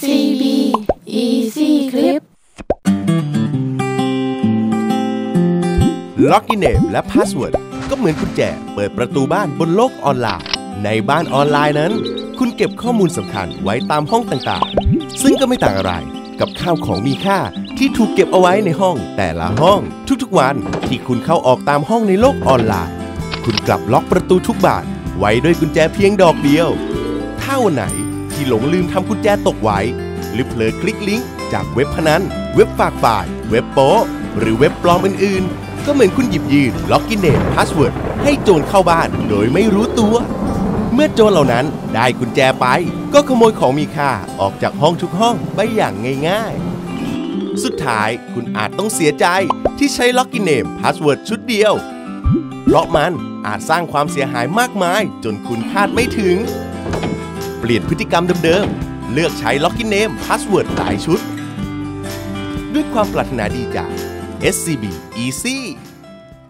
SCB Easy Clip ล็อกอินเนมและพาสเวิร์ดก็เหมือนกุญแจเปิดประตูบ้านบนโลกออนไลน์ ในบ้านออนไลน์นั้น คุณเก็บข้อมูลสำคัญไว้ตามห้องต่างๆ ซึ่งก็ไม่ต่างอะไรกับข้าวของมีค่าที่ถูกเก็บเอาไว้ในห้องแต่ละห้อง ทุกๆวันที่คุณเข้าออกตามห้องในโลกออนไลน์ คุณกลับล็อกประตูทุกบานไว้ด้วยกุญแจเพียงดอกเดียว ถ้าวันไหน ที่หลงลืมทำกุญแจตกไว้ หรือเผลอคลิกลิงก์จากเว็บพนัน เว็บฝากฝ่าย เว็บโป๊หรือเว็บปลอมอื่นๆ ก็เหมือนคุณหยิบยืนล็อกอินเนมพาสเวิร์ดให้โจรเข้าบ้านโดยไม่รู้ตัว เมื่อโจรเหล่านั้นได้กุญแจไป ก็ขโมยของมีค่าออกจากห้องทุกห้องไปอย่างง่ายๆ สุดท้ายคุณอาจต้องเสียใจที่ใช้ล็อกอินเนมพาสเวิร์ดชุดเดียว เพราะมันอาจสร้างความเสียหายมากมายจนคุณคาดไม่ถึง เปลี่ยนพฤติกรรมเดิมๆ เลือกใช้ล็อกอินเนมพาสเวิร์ดหลายชุด ด้วยความปรารถนาดีจาก SCB Easy